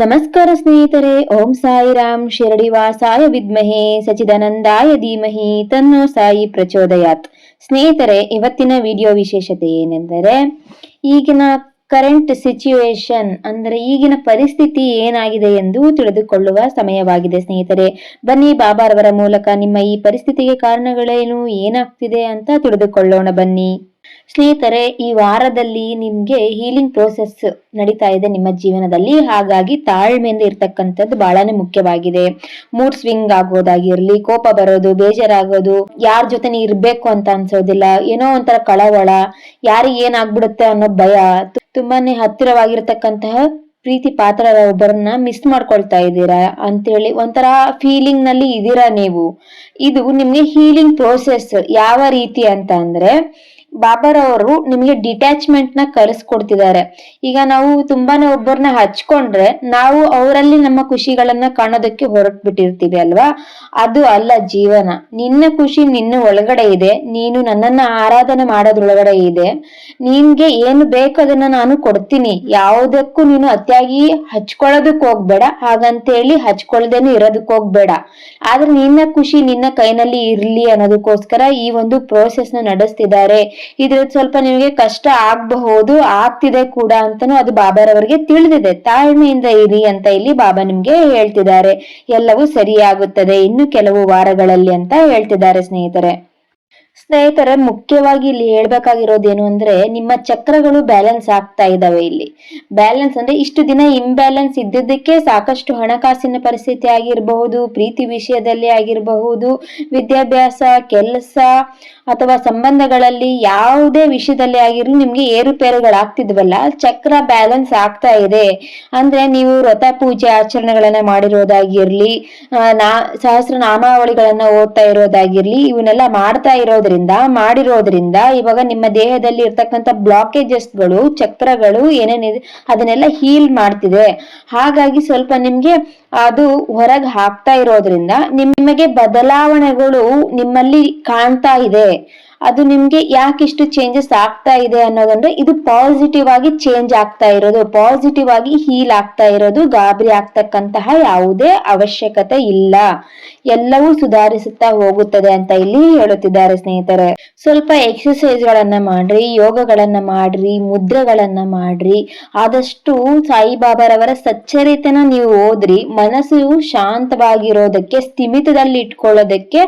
ನಮಸ್ಕಾರ ಸ್ನೇಹಿತರೆ, ಓಂ ಸಾಯಿರಾಮ್, ಶಿರಡಿ ವಾಸಾಯ ವಿದ್ಮಹೆ ಸಚಿದಾನಂದಾಯ ಧೀಮಹಿ, ತನ್ನೋ ಸಾಯಿ ಪ್ರಚೋದಯಾತ್. ಸ್ನೇಹಿತರೆ, ಇವತ್ತಿನ ವಿಡಿಯೋ ವಿಶೇಷತೆ ಏನೆಂದರೆ, ಈಗಿನ ಕರೆಂಟ್ ಸಿಚುವೇಶನ್ ಅಂದರೆ ಈಗಿನ ಪರಿಸ್ಥಿತಿ ಏನಾಗಿದೆ ಎಂದು ತಿಳಿದುಕೊಳ್ಳುವ ಸಮಯವಾಗಿದೆ ಸ್ನೇಹಿತರೆ. ಬನ್ನಿ, ಬಾಬಾರವರ ಮೂಲಕ ನಿಮ್ಮ ಈ ಪರಿಸ್ಥಿತಿಗೆ ಕಾರಣಗಳೇನು, ಏನಾಗ್ತಿದೆ ಅಂತ ತಿಳಿದುಕೊಳ್ಳೋಣ ಬನ್ನಿ. ಸ್ನೇಹಿತರೆ, ಈ ವಾರದಲ್ಲಿ ನಿಮ್ಗೆ ಹೀಲಿಂಗ್ ಪ್ರೋಸೆಸ್ ನಡೀತಾ ಇದೆ ನಿಮ್ಮ ಜೀವನದಲ್ಲಿ. ಹಾಗಾಗಿ ತಾಳ್ಮೆಯಿಂದ ಇರ್ತಕ್ಕಂಥದ್ದು ಬಹಳನೇ ಮುಖ್ಯವಾಗಿದೆ. ಮೂಡ್ ಸ್ವಿಂಗ್ ಆಗೋದಾಗಿರ್ಲಿ, ಕೋಪ ಬರೋದು, ಬೇಜಾರಾಗೋದು, ಯಾರ ಜೊತೆ ಇರಬೇಕು ಅಂತ ಅನ್ಸೋದಿಲ್ಲ. ಏನೋ ಒಂಥರ ಕಳವಳ, ಯಾರಿಗೆ ಏನಾಗ್ಬಿಡುತ್ತೆ ಅನ್ನೋ ಭಯ ತುಂಬಾನೇ ಹತ್ತಿರವಾಗಿರ್ತಕ್ಕಂತಹ ಪ್ರೀತಿ ಪಾತ್ರ ಒಬ್ಬರನ್ನ ಮಿಸ್ ಮಾಡ್ಕೊಳ್ತಾ ಇದ್ದೀರಾ ಅಂತೇಳಿ ಒಂಥರ ಫೀಲಿಂಗ್ನಲ್ಲಿ ಇದೀರಾ ನೀವು. ಇದು ನಿಮ್ಗೆ ಹೀಲಿಂಗ್ ಪ್ರೋಸೆಸ್ ಯಾವ ರೀತಿ ಅಂತ ಅಂದ್ರೆ ಬಾಬಾರವರು ನಿಮಗೆ ಡಿಟ್ಯಾಚ್ಮೆಂಟ್ನ ಕಲಿಸ್ಕೊಡ್ತಿದ್ದಾರೆ ಈಗ ನಾವು ತುಂಬಾನೇ ಒಬ್ಬರನ್ನ ಹಚ್ಕೊಂಡ್ರೆ ನಾವು ಅವರಲ್ಲಿ ನಮ್ಮ ಖುಷಿಗಳನ್ನ ಕಾಣೋದಕ್ಕೆ ಹೊರಟು ಬಿಟ್ಟಿರ್ತೀವಿ ಅಲ್ವಾ? ಅದು ಅಲ್ಲ ಜೀವನ. ನಿನ್ನ ಖುಷಿ ನಿನ್ನ ಒಳಗಡೆ ಇದೆ. ನೀನು ನನ್ನನ್ನ ಆರಾಧನೆ ಮಾಡೋದ್ರೊಳಗಡೆ ಇದೆ. ನಿನ್ಗೆ ಏನು ಬೇಕು ಅದನ್ನ ನಾನು ಕೊಡ್ತೀನಿ. ಯಾವುದಕ್ಕೂ ನೀನು ಅತಿಯಾಗಿ ಹಚ್ಕೊಳ್ಳೋದಕ್ ಹೋಗ್ಬೇಡ. ಹಾಗಂತೇಳಿ ಹಚ್ಕೊಳ್ದೇನು ಇರೋದಕ್ ಹೋಗ್ಬೇಡ. ಆದ್ರೆ ನಿನ್ನ ಖುಷಿ ನಿನ್ನ ಕೈನಲ್ಲಿ ಇರ್ಲಿ ಅನ್ನೋದಕ್ಕೋಸ್ಕರ ಈ ಒಂದು ಪ್ರೋಸೆಸ್ನ ನಡೆಸ್ತಿದ್ದಾರೆ. ಇದ್ರದ್ದು ಸ್ವಲ್ಪ ನಿಮಗೆ ಕಷ್ಟ ಆಗಬಹುದು, ಆಗ್ತಿದೆ ಕೂಡ ಅಂತಾನು ಅದು ಬಾಬಾರವರಿಗೆ ತಿಳಿದಿದೆ. ತಾಳ್ಮೆಯಿಂದ ಇರಿ ಅಂತ ಇಲ್ಲಿ ಬಾಬಾ ನಿಮ್ಗೆ ಹೇಳ್ತಿದ್ದಾರೆ. ಎಲ್ಲವೂ ಸರಿಯಾಗುತ್ತದೆ. ಇನ್ನು ಕೆಲವು ವಾರಗಳಲ್ಲಿ ಅಂತ ಹೇಳ್ತಿದ್ದಾರೆ ಸ್ನೇಹಿತರೆ. ಸ್ನೇಹಿತರೆ, ಮುಖ್ಯವಾಗಿ ಇಲ್ಲಿ ಹೇಳ್ಬೇಕಾಗಿರೋದೇನು ಅಂದ್ರೆ, ನಿಮ್ಮ ಚಕ್ರಗಳು ಬ್ಯಾಲೆನ್ಸ್ ಆಗ್ತಾ ಇದಾವೆ ಇಲ್ಲಿ. ಬ್ಯಾಲೆನ್ಸ್ ಅಂದ್ರೆ ಇಷ್ಟು ದಿನ ಇಂಬ್ಯಾಲೆನ್ಸ್ ಇದ್ದಿದ್ದಕ್ಕೆ ಸಾಕಷ್ಟು ಹಣಕಾಸಿನ ಪರಿಸ್ಥಿತಿ ಆಗಿರಬಹುದು, ಪ್ರೀತಿ ವಿಷಯದಲ್ಲಿ ಆಗಿರಬಹುದು, ವಿದ್ಯಾಭ್ಯಾಸ, ಕೆಲಸ ಅಥವಾ ಸಂಬಂಧಗಳಲ್ಲಿ ಯಾವುದೇ ವಿಷಯದಲ್ಲಿ ಆಗಿರ್ಲಿ ನಿಮ್ಗೆ ಏರುಪೇರುಗಳಾಗ್ತಿದ್ವಲ್ಲ, ಚಕ್ರ ಬ್ಯಾಲೆನ್ಸ್ ಆಗ್ತಾ ಇದೆ. ಅಂದ್ರೆ ನೀವು ವ್ರತ ಪೂಜೆ ಆಚರಣೆಗಳನ್ನ ಮಾಡಿರೋದಾಗಿರ್ಲಿ ನಾ, ಸಹಸ್ರ ನಾಮಾವಳಿಗಳನ್ನ ಓದ್ತಾ ಇರೋದಾಗಿರ್ಲಿ, ಇವನ್ನೆಲ್ಲ ಮಾಡ್ತಾ ಇರೋದ್ರಿಂದ, ಮಾಡಿರೋದ್ರಿಂದ ಇವಾಗ ನಿಮ್ಮ ದೇಹದಲ್ಲಿ ಇರ್ತಕ್ಕಂಥ ಬ್ಲಾಕೇಜಸ್ಗಳು ಚಕ್ರಗಳು ಏನೇನಿದೆ ಅದನ್ನೆಲ್ಲ ಹೀಲ್ ಮಾಡ್ತಿದೆ. ಹಾಗಾಗಿ ಸ್ವಲ್ಪ ನಿಮ್ಗೆ ಅದು ಹೊರಗೆ ಹಾಕ್ತಾ ಇರೋದ್ರಿಂದ ನಿಮಗೆ ಬದಲಾವಣೆಗಳು ನಿಮ್ಮಲ್ಲಿ ಕಾಣ್ತಾ ಇದೆ. ಅದು ನಿಮ್ಗೆ ಯಾಕೆ ಇಷ್ಟು ಚೇಂಜಸ್ ಆಗ್ತಾ ಇದೆ ಅನ್ನೋದಂದ್ರೆ ಇದು ಪಾಸಿಟಿವ್ ಆಗಿ ಚೇಂಜ್ ಆಗ್ತಾ ಇರೋದು ಪಾಸಿಟಿವ್ ಆಗಿ ಹೀಲ್ ಆಗ್ತಾ ಇರೋದು, ಗಾಬರಿ ಆಗ್ತಕ್ಕಂತಹ ಯಾವುದೇ ಅವಶ್ಯಕತೆ ಇಲ್ಲ. ಎಲ್ಲವೂ ಸುಧಾರಿಸುತ್ತಾ ಹೋಗುತ್ತದೆ ಅಂತ ಇಲ್ಲಿ ಹೇಳುತ್ತಿದ್ದಾರೆ ಸ್ನೇಹಿತರೆ. ಸ್ವಲ್ಪ ಎಕ್ಸಸೈಸ್ ಗಳನ್ನ ಮಾಡ್ರಿ, ಯೋಗಗಳನ್ನ ಮಾಡ್ರಿ, ಮುದ್ರೆಗಳನ್ನ ಮಾಡ್ರಿ. ಆದಷ್ಟು ಸಾಯಿಬಾಬಾರವರ ಸಚ್ಚರಿತನ ನೀವು ಓದ್ರಿ, ಮನಸ್ಸು ಶಾಂತವಾಗಿರೋದಕ್ಕೆ ಸ್ಥಿಮಿತದಲ್ಲಿ ಇಟ್ಕೊಳ್ಳೋದಕ್ಕೆ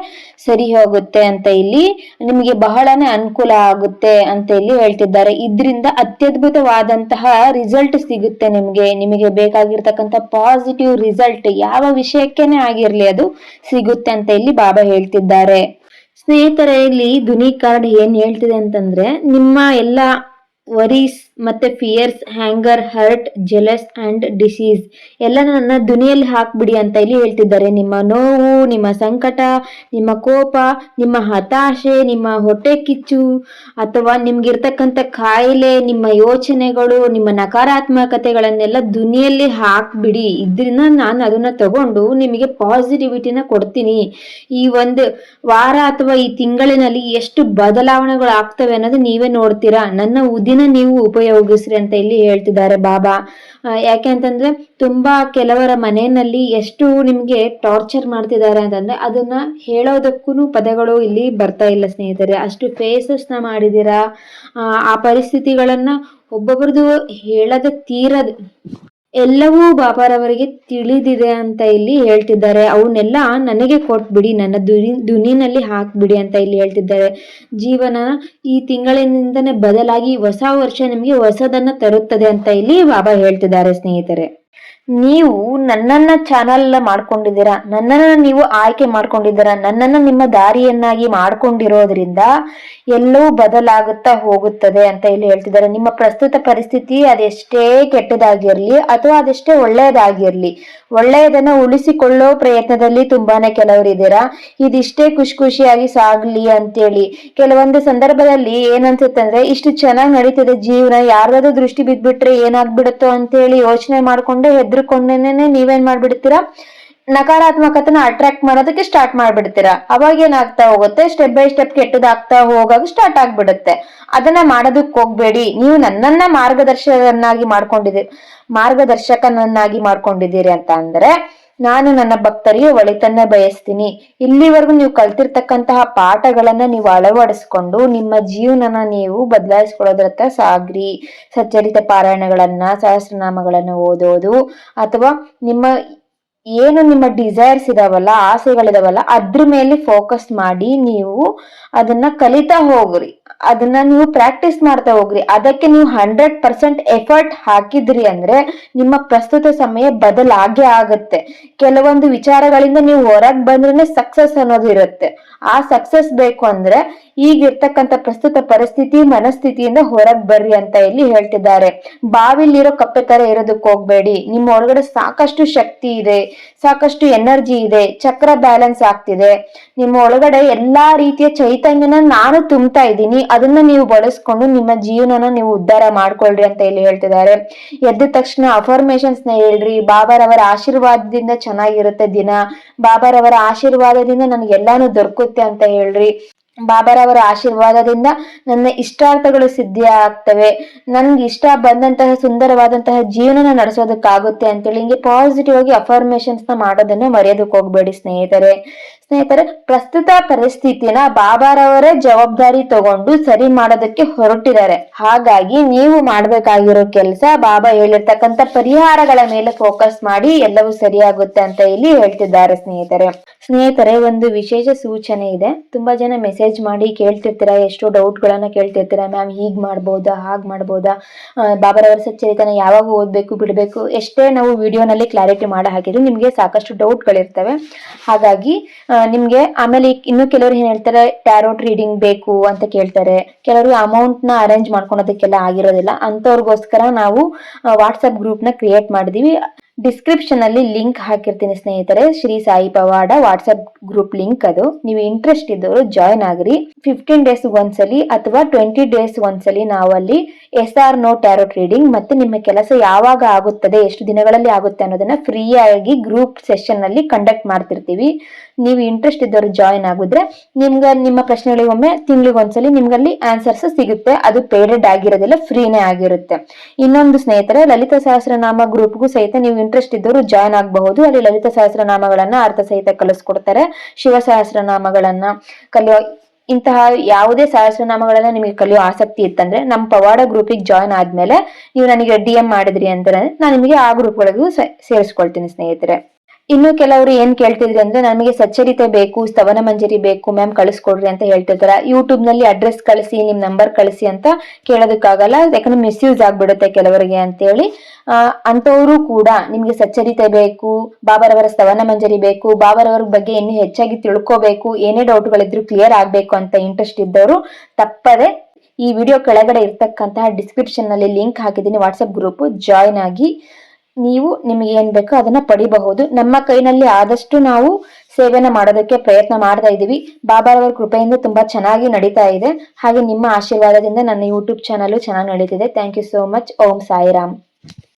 ಸರಿ ಹೋಗುತ್ತೆ ಅಂತ ಇಲ್ಲಿ ನಿಮಗೆ ಬಹಳನೇ ಅನುಕೂಲ ಆಗುತ್ತೆ ಅಂತ ಇಲ್ಲಿ ಹೇಳ್ತಿದ್ದಾರೆ. ಇದರಿಂದ ಅತ್ಯದ್ಭುತವಾದಂತಹ ರಿಸಲ್ಟ್ ಸಿಗುತ್ತೆ ನಿಮಗೆ. ನಿಮಗೆ ಬೇಕಾಗಿರ್ತಕ್ಕಂಥ ಪಾಸಿಟಿವ್ ರಿಸಲ್ಟ್ ಯಾವ ವಿಷಯಕ್ಕೇನೆ ಆಗಿರ್ಲಿ ಅದು ಸಿಗುತ್ತೆ ಅಂತ ಇಲ್ಲಿ ಬಾಬಾ ಹೇಳ್ತಿದ್ದಾರೆ. ಸ್ನೇಹಿತರೆ, ಇಲ್ಲಿ ಧ್ವನಿ ಕಾರ್ಡ್ ಏನ್ ಹೇಳ್ತಿದೆ ಅಂತಂದ್ರೆ, ನಿಮ್ಮ ಎಲ್ಲ ವರೀಸ್ ಮತ್ತೆ fears anger hurt jealous and disease ಎಲ್ಲ ನನ್ನ ದುನಿಯಲ್ಲಿ ಹಾಕ್ಬಿಡಿ ಅಂತ ಇಲ್ಲಿ ಹೇಳ್ತಿದ್ದಾರೆ. ನಿಮ್ಮ ನೋವು, ನಿಮ್ಮ ಸಂಕಟ, ನಿಮ್ಮ ಕೋಪ, ನಿಮ್ಮ ಹತಾಶೆ, ನಿಮ್ಮ ಹೊಟ್ಟೆ ಕಿಚ್ಚು, ಅಥವಾ ನಿಮ್ಗಿರ್ತಕ್ಕಂಥ ಕಾಯಿಲೆ, ನಿಮ್ಮ ಯೋಚನೆಗಳು, ನಿಮ್ಮ ನಕಾರಾತ್ಮಕತೆಗಳನ್ನೆಲ್ಲ ದುನಿಯಲ್ಲಿ ಹಾಕ್ಬಿಡಿ. ಇದರಿಂದ ನಾನು ಅದನ್ನ ತಗೊಂಡು ನಿಮಗೆ ಪಾಸಿಟಿವಿಟಿನ ಕೊಡ್ತೀನಿ. ಈ ಒಂದು ವಾರ ಅಥವಾ ಈ ತಿಂಗಳಿನಲ್ಲಿ ಎಷ್ಟು ಬದಲಾವಣೆಗಳು ಆಗ್ತವೆ ಅನ್ನೋದು ನೀವೇ ನೋಡ್ತೀರಾ. ನನ್ನ ಉದಿನ ನೀವು ಉಪಯೋಗಿಸ್ರಿ ಅಂತ ಇಲ್ಲಿ ಹೇಳ್ತಿದ್ದಾರೆ ಬಾಬಾ. ಯಾಕೆ ಅಂತಂದ್ರೆ ತುಂಬಾ ಕೆಲವರ ಮನೆಯಲ್ಲಿ ಎಷ್ಟು ನಿಮ್ಗೆ ಟಾರ್ಚರ್ ಮಾಡ್ತಿದ್ದಾರೆ ಅಂತಂದ್ರೆ ಅದನ್ನ ಹೇಳೋದಕ್ಕೂ ಪದಗಳು ಇಲ್ಲಿ ಬರ್ತಾ ಇಲ್ಲ ಸ್ನೇಹಿತರೆ. ಅಷ್ಟು ಫೇಸಸ್ನ ಮಾಡಿದೀರಾ ಆ ಪರಿಸ್ಥಿತಿಗಳನ್ನ ಒಬ್ಬೊಬ್ರದ್ದು ಹೇಳದ ತೀರದ್ ಎಲ್ಲವೂ ಬಾಬಾರವರಿಗೆ ತಿಳಿದಿದೆ ಅಂತ ಇಲ್ಲಿ ಹೇಳ್ತಿದ್ದಾರೆ. ಅವನ್ನೆಲ್ಲ ನನಗೆ ಕೊಟ್ಬಿಡಿ, ನನ್ನ ದುನಿ, ದುನಿನಲ್ಲಿ ಹಾಕ್ಬಿಡಿ ಅಂತ ಇಲ್ಲಿ ಹೇಳ್ತಿದ್ದಾರೆ. ಜೀವನ ಈ ತಿಂಗಳಿನಿಂದನೇ ಬದಲಾಗಿ ಹೊಸ ವರ್ಷ ನಿಮಗೆ ಹೊಸದನ್ನ ತರುತ್ತದೆ ಅಂತ ಇಲ್ಲಿ ಬಾಬಾ ಹೇಳ್ತಿದ್ದಾರೆ ಸ್ನೇಹಿತರೆ. ನೀವು ನನ್ನನ್ನ ಚಾನಲ್ ಮಾಡ್ಕೊಂಡಿದ್ದೀರಾ? ನನ್ನನ್ನ ನೀವು ಆಯ್ಕೆ ಮಾಡ್ಕೊಂಡಿದ್ದೀರಾ? ನನ್ನನ್ನ ನಿಮ್ಮ ದಾರಿಯನ್ನಾಗಿ ಮಾಡ್ಕೊಂಡಿರೋದ್ರಿಂದ ಎಲ್ಲವೂ ಬದಲಾಗುತ್ತಾ ಹೋಗುತ್ತದೆ ಅಂತ ಇಲ್ಲಿ ಹೇಳ್ತಿದ್ದಾರೆ. ನಿಮ್ಮ ಪ್ರಸ್ತುತ ಪರಿಸ್ಥಿತಿ ಅದೆಷ್ಟೇ ಕೆಟ್ಟದಾಗಿರ್ಲಿ ಅಥವಾ ಅದೆಷ್ಟೇ ಒಳ್ಳೆಯದಾಗಿರ್ಲಿ, ಒಳ್ಳೆಯದನ್ನ ಉಳಿಸಿಕೊಳ್ಳೋ ಪ್ರಯತ್ನದಲ್ಲಿ ತುಂಬಾನೇ ಕೆಲವರು ಇದ್ದೀರಾ ಇದಿಷ್ಟೇ ಖುಷಿ ಖುಷಿಯಾಗಿ ಸಾಗ್ಲಿ ಅಂತೇಳಿ. ಕೆಲವೊಂದು ಸಂದರ್ಭದಲ್ಲಿ ಏನನ್ಸುತ್ತಂದ್ರೆ ಇಷ್ಟು ಚೆನ್ನಾಗಿ ನಡೀತಿದೆ ಜೀವನ ಯಾರಾದ್ರೂ ದೃಷ್ಟಿ ಬಿದ್ಬಿಟ್ರೆ ಏನಾಗ್ಬಿಡುತ್ತೋ ಅಂತೇಳಿ ಯೋಚನೆ ಮಾಡ್ಕೊಂಡೆ ಹೆದರ್ಕೊಂಡೇನೆ ನೀವೇನ್ ಮಾಡ್ಬಿಡ್ತೀರಾ? ನಕಾರಾತ್ಮಕತೆನ ಅಟ್ರಾಕ್ಟ್ ಮಾಡೋದಕ್ಕೆ ಸ್ಟಾರ್ಟ್ ಮಾಡ್ಬಿಡ್ತೀರಾ. ಅವಾಗ ಏನಾಗ್ತಾ ಹೋಗುತ್ತೆ? ಸ್ಟೆಪ್ ಬೈ ಸ್ಟೆಪ್ ಕೆಟ್ಟದಾಗ್ತಾ ಹೋಗಾಗ ಸ್ಟಾರ್ಟ್ ಆಗ್ಬಿಡುತ್ತೆ. ಅದನ್ನ ಮಾಡೋದಕ್ಕೆ ಹೋಗ್ಬೇಡಿ. ನೀವು ನನ್ನನ್ನ ಮಾರ್ಗದರ್ಶಕನಾಗಿ ಮಾಡ್ಕೊಂಡಿದ್ದೀರಿ, ಮಾರ್ಗದರ್ಶಕನನ್ನಾಗಿ ಮಾಡ್ಕೊಂಡಿದ್ದೀರಿ ಅಂತ ಅಂದ್ರೆ ನಾನು ನನ್ನ ಭಕ್ತರಿಗೆ ಒಳಿತನ್ನ ಬಯಸ್ತೀನಿ. ಇಲ್ಲಿವರೆಗೂ ನೀವು ಕಲ್ತಿರ್ತಕ್ಕಂತಹ ಪಾಠಗಳನ್ನ ನೀವು ಅಳವಡಿಸ್ಕೊಂಡು ನಿಮ್ಮ ಜೀವನನ ನೀವು ಬದಲಾಯಿಸ್ಕೊಳ್ಳೋದ್ರತ್ತ ಸಾಗ್ರಿ. ಸಚ್ಚರಿತ ಪಾರಾಯಣಗಳನ್ನ, ಸಹಸ್ರನಾಮಗಳನ್ನ ಓದೋದು ಅಥವಾ ನಿಮ್ಮ ಏನು ನಿಮ್ಮ ಡಿಸೈರ್ಸ್ ಇದಾವಲ್ಲ, ಆಸೆಗಳಿದಾವಲ್ಲ, ಅದ್ರ ಮೇಲೆ ಫೋಕಸ್ ಮಾಡಿ ನೀವು ಅದನ್ನ ಕಲಿತಾ ಹೋಗ್ರಿ. ಅದನ್ನ ನೀವು ಪ್ರಾಕ್ಟೀಸ್ ಮಾಡ್ತಾ ಹೋಗ್ರಿ. ಅದಕ್ಕೆ ನೀವು ಹಂಡ್ರೆಡ್ ಪರ್ಸೆಂಟ್ ಎಫರ್ಟ್ ಹಾಕಿದ್ರಿ ಅಂದ್ರೆ ನಿಮ್ಮ ಪ್ರಸ್ತುತ ಸಮಯ ಬದಲಾಗೇ ಆಗುತ್ತೆ. ಕೆಲವೊಂದು ವಿಚಾರಗಳಿಂದ ನೀವು ಹೊರಗ್ ಬಂದ್ರೆ ಸಕ್ಸಸ್ ಅನ್ನೋದು ಇರುತ್ತೆ. ಆ ಸಕ್ಸಸ್ ಬೇಕು ಅಂದ್ರೆ ಈಗಿರ್ತಕ್ಕಂಥ ಪ್ರಸ್ತುತ ಪರಿಸ್ಥಿತಿ, ಮನಸ್ಥಿತಿಯಿಂದ ಹೊರಗ್ ಬರ್ರಿ ಅಂತ ಇಲ್ಲಿ ಹೇಳ್ತಿದ್ದಾರೆ. ಬಾವಿಲಿರೋ ಕಪ್ಪೆ ತರ ಇರೋದಕ್ಕೆ ಹೋಗ್ಬೇಡಿ. ನಿಮ್ಮ ಒಳಗಡೆ ಸಾಕಷ್ಟು ಶಕ್ತಿ ಇದೆ. ಸಾಕಷ್ಟು ಎನರ್ಜಿ ಇದೆ, ಚಕ್ರ ಬ್ಯಾಲೆನ್ಸ್ ಆಗ್ತಿದೆ. ನಿಮ್ಮ ಒಳಗಡೆ ಎಲ್ಲಾ ರೀತಿಯ ಚೈತನ್ಯನ ನಾನು ತುಂಬ್ತಾ ಇದ್ದೀನಿ. ಅದನ್ನ ನೀವು ಬಳಸ್ಕೊಂಡು ನಿಮ್ಮ ಜೀವನನ ನೀವು ಉದ್ಧಾರ ಮಾಡ್ಕೊಳ್ರಿ ಅಂತ ಇಲ್ಲಿ ಹೇಳ್ತಿದ್ದಾರೆ. ಎದ್ದ ತಕ್ಷಣ ಅಫರ್ಮೇಶನ್ಸ್ನ ಹೇಳ್ರಿ ಬಾಬಾರವರ ಆಶೀರ್ವಾದದಿಂದ ಚೆನ್ನಾಗಿರುತ್ತೆ ದಿನ. ಬಾಬಾರವರ ಆಶೀರ್ವಾದದಿಂದ ನನಗೆ ಎಲ್ಲಾನು ದೊರಕುತ್ತೆ ಅಂತ ಹೇಳ್ರಿ. ಬಾಬಾರವರ ಆಶೀರ್ವಾದದಿಂದ ನನ್ನ ಇಷ್ಟಾರ್ಥಗಳು ಸಿದ್ಧಿ ಆಗ್ತವೆ ನನ್ಗೆ ಇಷ್ಟ ಬಂದಂತಹ ಸುಂದರವಾದಂತಹ ಜೀವನನ ನಡೆಸೋದಕ್ಕಾಗುತ್ತೆ ಅಂತೇಳಿ ಹಿಂಗೆ ಪಾಸಿಟಿವ್ ಆಗಿ ಅಫರ್ಮೇಶನ್ಸ್ನ ಮಾಡೋದನ್ನ ಮರೆಯೋದಕ್ಕೆ ಹೋಗ್ಬೇಡಿ ಸ್ನೇಹಿತರೆ. ಸ್ನೇಹಿತರೆ, ಪ್ರಸ್ತುತ ಪರಿಸ್ಥಿತಿನ ಬಾಬಾರವರೇ ಜವಾಬ್ದಾರಿ ತಗೊಂಡು ಸರಿ ಮಾಡೋದಕ್ಕೆ ಹೊರಟಿದ್ದಾರೆ. ಹಾಗಾಗಿ ನೀವು ಮಾಡ್ಬೇಕಾಗಿರೋ ಕೆಲಸ ಬಾಬಾ ಹೇಳಿರ್ತಕ್ಕಂಥ ಪರಿಹಾರಗಳ ಮೇಲೆ ಫೋಕಸ್ ಮಾಡಿ ಎಲ್ಲವೂ ಸರಿಯಾಗುತ್ತೆ ಅಂತ ಇಲ್ಲಿ ಹೇಳ್ತಿದ್ದಾರೆ ಸ್ನೇಹಿತರೆ. ಸ್ನೇಹಿತರೆ, ಒಂದು ವಿಶೇಷ ಸೂಚನೆ ಇದೆ. ತುಂಬಾ ಜನ ಮೆಸೇಜ್ ಮಾಡಿ ಕೇಳ್ತಿರ್ತೀರಾ, ಎಷ್ಟೋ ಡೌಟ್ ಗಳನ್ನ ಕೇಳ್ತಿರ್ತೀರಾ ಮ್ಯಾಮ್ ಹೀಗ್ ಮಾಡ್ಬೋದಾ, ಹಾಗ್ ಮಾಡ್ಬೋದಾ? ಬಾಬರವರ ಸಚ್ಚರಿತನ ಯಾವಾಗ ಓದ್ಬೇಕು, ಬಿಡಬೇಕು? ಎಷ್ಟೇ ನಾವು ವಿಡಿಯೋನಲ್ಲಿ ಕ್ಲಾರಿಟಿ ಮಾಡಿ ಹಾಕಿದ್ರು ನಿಮ್ಗೆ ಸಾಕಷ್ಟು ಡೌಟ್ ಗಳಿರ್ತವೆ ಹಾಗಾಗಿ ನಿಮಗೆ ಆಮೇಲೆ ಇನ್ನು ಕೆಲವರು ಏನ್ ಹೇಳ್ತಾರೆ ಟ್ಯಾರೋಟ್ ರೀಡಿಂಗ್ ಬೇಕು ಅಂತ ಕೇಳ್ತಾರೆ. ಕೆಲವರು ಅಮೌಂಟ್ನ ಅರೇಂಜ್ ಮಾಡ್ಕೊಳೋದಕ್ಕೆಲ್ಲ ಆಗಿರೋದಿಲ್ಲ. ಅಂತವ್ರಿಗೋಸ್ಕರ ನಾವು ವಾಟ್ಸ್ಆಪ್ ಗ್ರೂಪ್ನ ಕ್ರಿಯೇಟ್ ಮಾಡಿದೀವಿ. ಡಿಸ್ಕ್ರಿಪ್ಷನ್ ಅಲ್ಲಿ ಲಿಂಕ್ ಹಾಕಿರ್ತೀನಿ ಸ್ನೇಹಿತರೆ, ಶ್ರೀ ಸಾಯಿ ಪವಾಡ ವಾಟ್ಸ್ಆಪ್ ಗ್ರೂಪ್ ಲಿಂಕ್ ಅದು. ನೀವು ಇಂಟ್ರೆಸ್ಟ್ ಇದ್ದವರು ಜಾಯ್ನ್ ಆಗ್ರಿ. ಫಿಫ್ಟೀನ್ ಡೇಸ್ ಒಂದ್ಸಲಿ ಅಥವಾ ಟ್ವೆಂಟಿ ಡೇಸ್ ಒಂದ್ಸಲಿ ನಾವು ಅಲ್ಲಿ yes or no tarot reading ಮತ್ತೆ ನಿಮ್ಮ ಕೆಲಸ ಯಾವಾಗ ಆಗುತ್ತದೆ, ಎಷ್ಟು ದಿನಗಳಲ್ಲಿ ಆಗುತ್ತೆ ಅನ್ನೋದನ್ನ ಫ್ರೀ ಆಗಿ ಗ್ರೂಪ್ ಸೆಷನ್ ಅಲ್ಲಿ ಕಂಡಕ್ಟ್ ಮಾಡ್ತಿರ್ತೀವಿ. ನೀವು ಇಂಟ್ರೆಸ್ಟ್ ಇದ್ದವರು ಜಾಯಿನ್ ಆಗಿದ್ರೆ ನಿಮ್ಗೆ ನಿಮ್ಮ ಪ್ರಶ್ನೆಗಳಿಗೆ ಒಮ್ಮೆ ಒಂದ್ಸಲಿ ನಿಮ್ಗಲ್ಲಿ ಆನ್ಸರ್ಸ್ ಸಿಗುತ್ತೆ. ಅದು ಪೇಡೆಡ್ ಆಗಿರೋದಿಲ್ಲ ಫ್ರೀನೇ ಆಗಿರುತ್ತೆ. ಇನ್ನೊಂದು ಸ್ನೇಹಿತರೆ, ಲಲಿತ ಸಹಸ್ರನಾಮ ಗ್ರೂಪ್ಗೂ ಸಹಿತ ನೀವು ಇಂಟ್ರೆಸ್ಟ್ ಇದ್ದವರು ಜಾಯಿನ್ ಆಗಬಹುದು. ಅಲ್ಲಿ ಲಲಿತ ಸಹಸ್ರನಾಮಗಳನ್ನ ಅರ್ಥ ಸಹಿತ ಕಲಿಸ್ಕೊಡ್ತಾರೆ. ಶಿವ ಸಹಸ್ರನಾಮಗಳನ್ನ ಕಲಿಯೋ, ಇಂತಹ ಯಾವುದೇ ಸಹಸ್ರನಾಮಗಳನ್ನ ನಿಮಗೆ ಕಲಿಯೋ ಆಸಕ್ತಿ ಇತ್ತಂದ್ರೆ ನಮ್ಮ ಪವಾಡ ಗ್ರೂಪಿಗೆ ಜಾಯ್ನ್ ಆದ್ಮೇಲೆ ನೀವು ನನಗೆ ಡಿ ಎಂ ಮಾಡಿದ್ರಿ ಅಂದ್ರೆ ನಾನು ನಿಮಗೆ ಆ ಗ್ರೂಪ್ ಒಳಗೂ ಸೇರಿಸ್ಕೊಳ್ತೀನಿ ಸ್ನೇಹಿತರೆ. ಇನ್ನು ಕೆಲವರು ಏನ್ ಕೇಳ್ತಿದ್ರಿ ಅಂದ್ರೆ ನಮಗೆ ಸಚ್ಚರಿತೆ ಬೇಕು, ಸ್ತವನ ಮಂಜರಿ ಬೇಕು ಮ್ಯಾಮ್ ಕಳಿಸ್ಕೊಡ್ರಿ ಅಂತ ಹೇಳ್ತಿರ್ತಾರ. ಯೂಟ್ಯೂಬ್ನಲ್ಲಿ ಅಡ್ರೆಸ್ ಕಳಿಸಿ, ನಿಮ್ ನಂಬರ್ ಕಳಿಸಿ ಅಂತ ಕೇಳೋದಕ್ಕಾಗಲ್ಲ. ಯಾಕಂದ್ರೆ ಮಿಸ್ಯೂಸ್ ಆಗ್ಬಿಡುತ್ತೆ ಕೆಲವರಿಗೆ ಅಂತೇಳಿ. ಆ ಅಂತವರು ಕೂಡ ನಿಮ್ಗೆ ಸಚ್ಚರಿತೆ ಬೇಕು, ಬಾಬರವರ ಸ್ತವನ ಮಂಜರಿ ಬೇಕು, ಬಾಬರವರ ಬಗ್ಗೆ ಇನ್ನು ಹೆಚ್ಚಾಗಿ ತಿಳ್ಕೋಬೇಕು, ಏನೇ ಡೌಟ್ಗಳಿದ್ರು ಕ್ಲಿಯರ್ ಆಗ್ಬೇಕು ಅಂತ ಇಂಟ್ರೆಸ್ಟ್ ಇದ್ದವರು ತಪ್ಪದೆ ಈ ವಿಡಿಯೋ ಕೆಳಗಡೆ ಇರ್ತಕ್ಕಂತಹ ಡಿಸ್ಕ್ರಿಪ್ಷನ್ನಲ್ಲಿ ಲಿಂಕ್ ಹಾಕಿದ್ದೀನಿ. ವಾಟ್ಸ್ಆಪ್ ಗ್ರೂಪ್ ಜಾಯ್ನ್ ಆಗಿ. ನೀವು ನಿಮಗೆ ಏನ್ ಬೇಕೋ ಅದನ್ನ ಪಡಿಬಹುದು. ನಮ್ಮ ಕೈನಲ್ಲಿ ಆದಷ್ಟು ನಾವು ಸೇವೆನ ಮಾಡೋದಕ್ಕೆ ಪ್ರಯತ್ನ ಮಾಡ್ತಾ ಇದ್ದೀವಿ. ಬಾಬಾರವರ ಕೃಪೆಯಿಂದ ತುಂಬಾ ಚೆನ್ನಾಗಿ ನಡೀತಾ ಇದೆ. ಹಾಗೆ ನಿಮ್ಮ ಆಶೀರ್ವಾದದಿಂದ ನನ್ನ ಯೂಟ್ಯೂಬ್ ಚಾನಲ್ ಚೆನ್ನಾಗಿ ನಡೀತಿದೆ. Thank you so much Om Sairam.